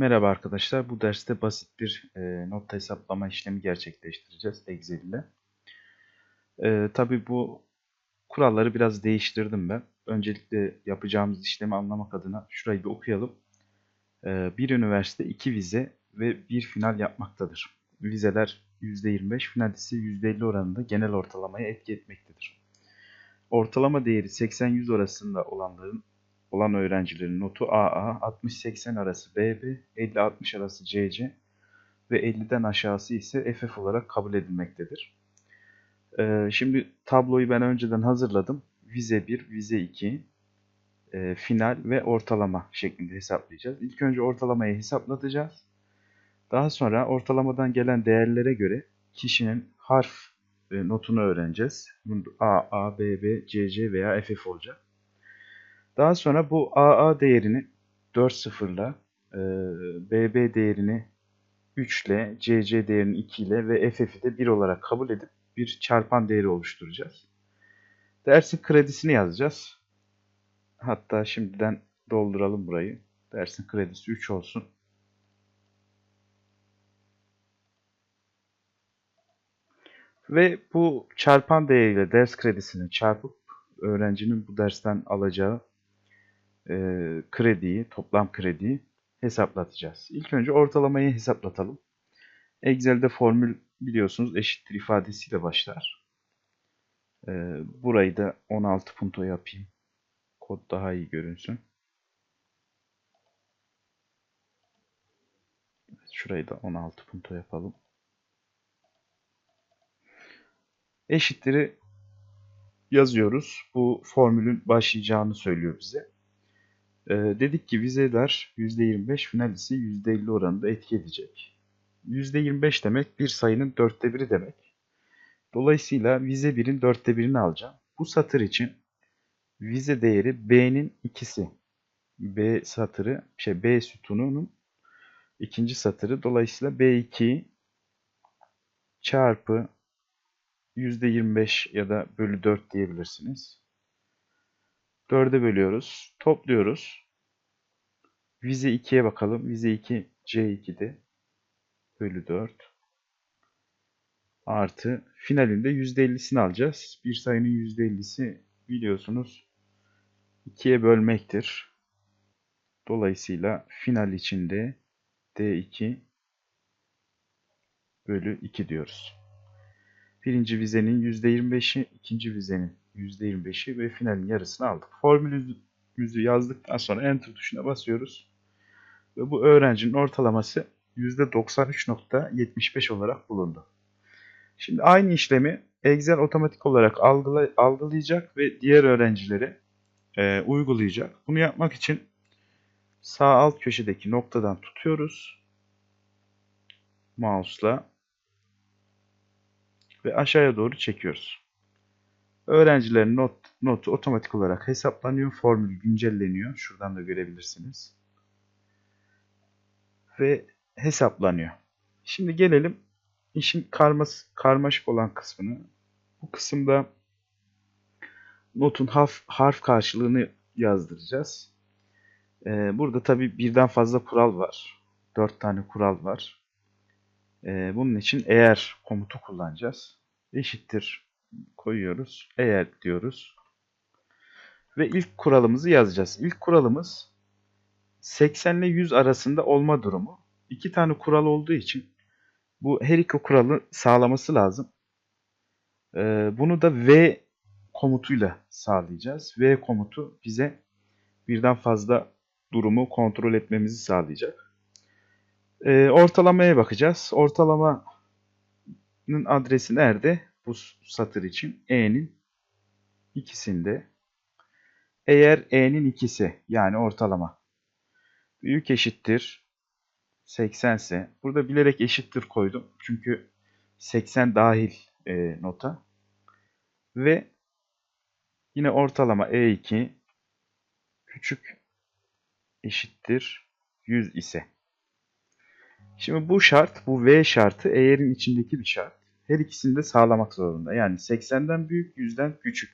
Merhaba arkadaşlar. Bu derste basit bir e, nota hesaplama işlemi gerçekleştireceğiz Excel ile. E, Tabi bu kuralları biraz değiştirdim ben. Öncelikle yapacağımız işlemi anlamak adına şurayı bir okuyalım. E, bir üniversite iki vize ve bir final yapmaktadır. Vizeler %25, final ise %50 oranında genel ortalamaya etki etmektedir. Ortalama değeri 80-100 arasında olanların olan öğrencilerin notu AA, 60-80 arası BB, 50-60 arası CC ve 50'den aşağısı ise FF olarak kabul edilmektedir. Ee, şimdi tabloyu ben önceden hazırladım. Vize 1, vize 2, e, final ve ortalama şeklinde hesaplayacağız. İlk önce ortalamayı hesaplatacağız. Daha sonra ortalamadan gelen değerlere göre kişinin harf e, notunu öğreneceğiz. A, A, B, B, C, C veya FF olacak. Daha sonra bu AA değerini 4 sıfırla, e, BB değerini 3 ile, CC değerini 2 ile ve FF'i de 1 olarak kabul edip bir çarpan değeri oluşturacağız. Dersin kredisini yazacağız. Hatta şimdiden dolduralım burayı. Dersin kredisi 3 olsun. Ve bu çarpan değeriyle ders kredisini çarpıp öğrencinin bu dersten alacağı e, krediyi, toplam krediyi hesaplatacağız. İlk önce ortalamayı hesaplatalım. Excel'de formül biliyorsunuz eşittir ifadesiyle başlar. E, burayı da 16 punto yapayım. Kod daha iyi görünsün. Şurayı da 16 punto yapalım. Eşittir'i yazıyoruz. Bu formülün başlayacağını söylüyor bize. Ee, dedik ki vizeler %25, final ise %50 oranında etki edecek. %25 demek bir sayının dörtte biri demek. Dolayısıyla vize 1'in dörtte birini alacağım. Bu satır için vize değeri B'nin ikisi. B satırı, şey B sütununun ikinci satırı. Dolayısıyla B2 çarpı %25 ya da bölü 4 diyebilirsiniz. 4'e bölüyoruz. Topluyoruz. Vize 2'ye bakalım. Vize 2 C2'de bölü 4 artı finalinde %50'sini alacağız. Bir sayının %50'si biliyorsunuz 2'ye bölmektir. Dolayısıyla final içinde D2 bölü 2 diyoruz. Birinci vizenin %25'i, ikinci vizenin %25'i ve finalin yarısını aldık. Formülümüzü yazdıktan sonra Enter tuşuna basıyoruz. Ve bu öğrencinin ortalaması %93.75 olarak bulundu. Şimdi aynı işlemi Excel otomatik olarak algıla, algılayacak ve diğer öğrencilere e, uygulayacak. Bunu yapmak için sağ alt köşedeki noktadan tutuyoruz. Mouse'la ve aşağıya doğru çekiyoruz. Öğrencilerin not, notu otomatik olarak hesaplanıyor. Formül güncelleniyor. Şuradan da görebilirsiniz. Ve hesaplanıyor. Şimdi gelelim işin karmas, karmaşık olan kısmını. Bu kısımda notun harf, harf karşılığını yazdıracağız. Ee, burada tabi birden fazla kural var. Dört tane kural var. Ee, bunun için eğer komutu kullanacağız. Eşittir koyuyoruz. Eğer diyoruz. Ve ilk kuralımızı yazacağız. İlk kuralımız 80 ile 100 arasında olma durumu. İki tane kural olduğu için bu her iki kuralı sağlaması lazım. Ee, bunu da V komutuyla sağlayacağız. V komutu bize birden fazla durumu kontrol etmemizi sağlayacak. Ee, ortalamaya bakacağız. Ortalamanın adresi nerede? Bu satır için E'nin ikisinde. Eğer E'nin ikisi yani ortalama büyük eşittir 80 ise burada bilerek eşittir koydum. Çünkü 80 dahil e, nota. Ve yine ortalama E2 küçük eşittir 100 ise. Şimdi bu şart, bu V şartı eğerin içindeki bir şart. Her ikisini de sağlamak zorunda. Yani 80'den büyük, 100'den küçük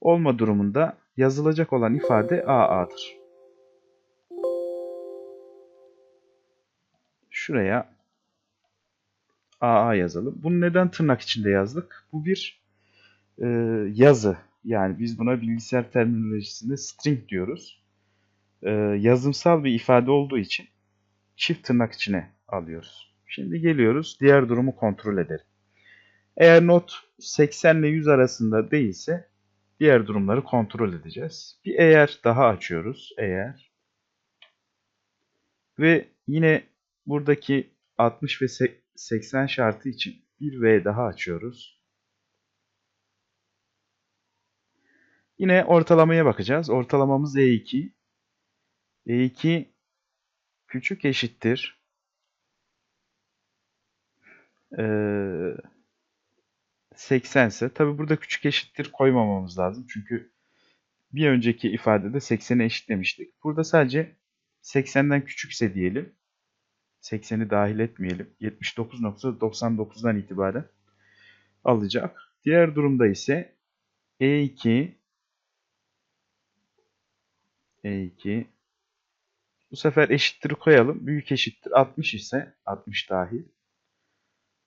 olma durumunda yazılacak olan ifade AA'dır. şuraya AA yazalım. Bunu neden tırnak içinde yazdık? Bu bir e, yazı. Yani biz buna bilgisayar terminolojisinde string diyoruz. E, yazımsal bir ifade olduğu için çift tırnak içine alıyoruz. Şimdi geliyoruz diğer durumu kontrol edelim. Eğer not 80 ile 100 arasında değilse diğer durumları kontrol edeceğiz. Bir eğer daha açıyoruz. Eğer ve yine buradaki 60 ve 80 şartı için bir V daha açıyoruz. Yine ortalamaya bakacağız. Ortalamamız E2. E2 küçük eşittir. Ee, 80 ise tabi burada küçük eşittir koymamamız lazım. Çünkü bir önceki ifadede 80'e eşitlemiştik. Burada sadece 80'den küçükse diyelim. 80'i dahil etmeyelim. 79.99'dan itibaren alacak. Diğer durumda ise E2 E2 bu sefer eşittir koyalım. Büyük eşittir 60 ise 60 dahil.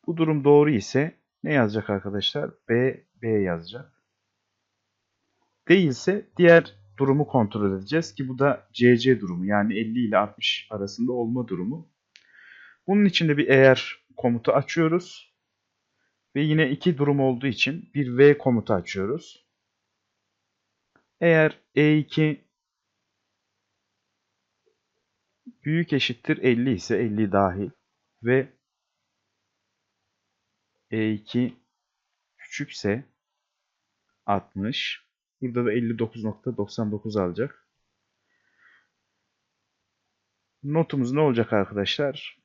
Bu durum doğru ise ne yazacak arkadaşlar? B, B yazacak. Değilse diğer durumu kontrol edeceğiz ki bu da CC durumu yani 50 ile 60 arasında olma durumu. Bunun için de bir eğer komutu açıyoruz. Ve yine iki durum olduğu için bir V komutu açıyoruz. Eğer E2 büyük eşittir 50 ise 50 dahil ve E2 küçükse 60. Burada da 59.99 alacak. Notumuz ne olacak arkadaşlar?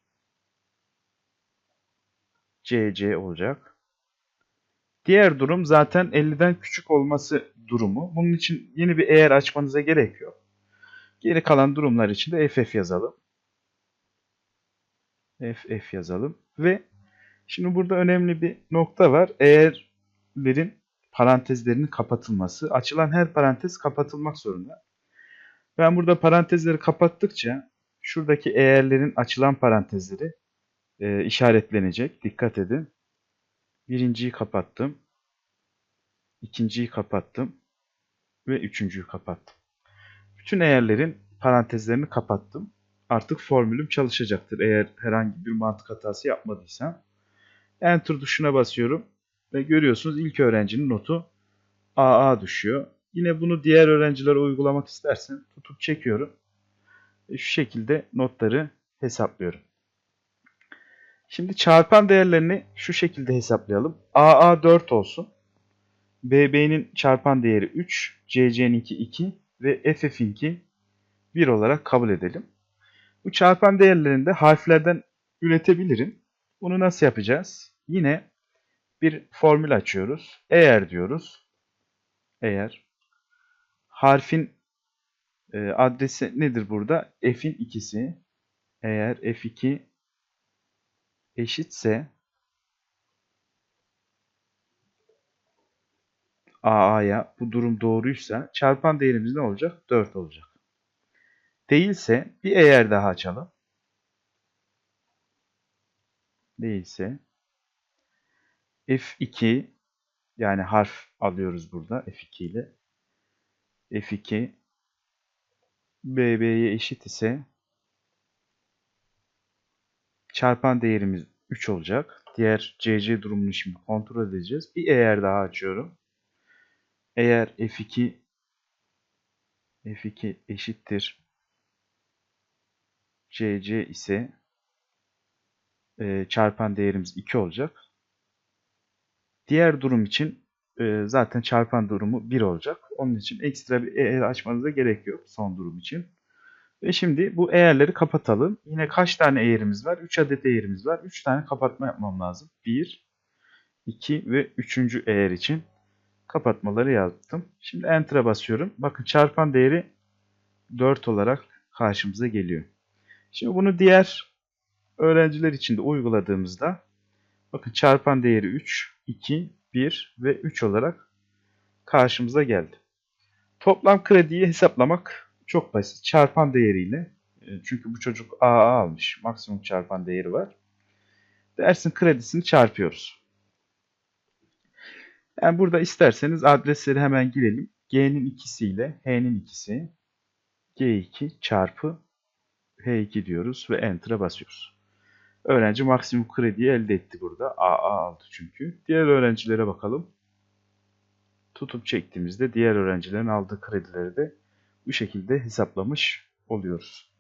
CC olacak. Diğer durum zaten 50'den küçük olması durumu. Bunun için yeni bir eğer açmanıza gerek yok. Geri kalan durumlar için de FF yazalım. FF yazalım. Ve şimdi burada önemli bir nokta var. Eğerlerin parantezlerinin kapatılması. Açılan her parantez kapatılmak zorunda. Ben burada parantezleri kapattıkça şuradaki eğerlerin açılan parantezleri e, işaretlenecek. Dikkat edin. Birinciyi kapattım. ikinciyi kapattım. Ve üçüncüyü kapattım. Bütün eğerlerin parantezlerini kapattım. Artık formülüm çalışacaktır eğer herhangi bir mantık hatası yapmadıysam. Enter tuşuna basıyorum. Ve görüyorsunuz ilk öğrencinin notu AA düşüyor. Yine bunu diğer öğrencilere uygulamak istersen tutup çekiyorum. Ve şu şekilde notları hesaplıyorum. Şimdi çarpan değerlerini şu şekilde hesaplayalım. AA 4 olsun. BB'nin çarpan değeri 3, CC'ninki 2 ve FF'inki 1 olarak kabul edelim. Bu çarpan değerlerini de harflerden üretebilirim. Bunu nasıl yapacağız? Yine bir formül açıyoruz. Eğer diyoruz. Eğer harfin e, adresi nedir burada? F'in ikisi. Eğer F2 eşitse AA'ya bu durum doğruysa çarpan değerimiz ne olacak? 4 olacak. Değilse bir eğer daha açalım. Değilse F2 yani harf alıyoruz burada F2 ile. F2 BB'ye eşit ise çarpan değerimiz 3 olacak. Diğer CC durumunu şimdi kontrol edeceğiz. Bir eğer daha açıyorum. Eğer F2 F2 eşittir CC ise e, çarpan değerimiz 2 olacak. Diğer durum için e, zaten çarpan durumu 1 olacak. Onun için ekstra bir eğer açmanıza gerek yok son durum için. Ve şimdi bu eğerleri kapatalım. Yine kaç tane eğerimiz var? 3 adet eğerimiz var. 3 tane kapatma yapmam lazım. 1, 2 ve 3. eğer için kapatmaları yaptım. Şimdi Enter'a basıyorum. Bakın çarpan değeri 4 olarak karşımıza geliyor. Şimdi bunu diğer öğrenciler için de uyguladığımızda bakın çarpan değeri 3, 2, 1 ve 3 olarak karşımıza geldi. Toplam krediyi hesaplamak çok basit. Çarpan değeriyle e, Çünkü bu çocuk AA almış. Maksimum çarpan değeri var. Dersin kredisini çarpıyoruz. Yani burada isterseniz adresleri hemen girelim. G'nin ikisiyle H'nin ikisi G2 çarpı H2 diyoruz ve Enter'a basıyoruz. Öğrenci maksimum krediyi elde etti burada. AA aldı çünkü. Diğer öğrencilere bakalım. Tutup çektiğimizde diğer öğrencilerin aldığı kredileri de bu şekilde hesaplamış oluyoruz.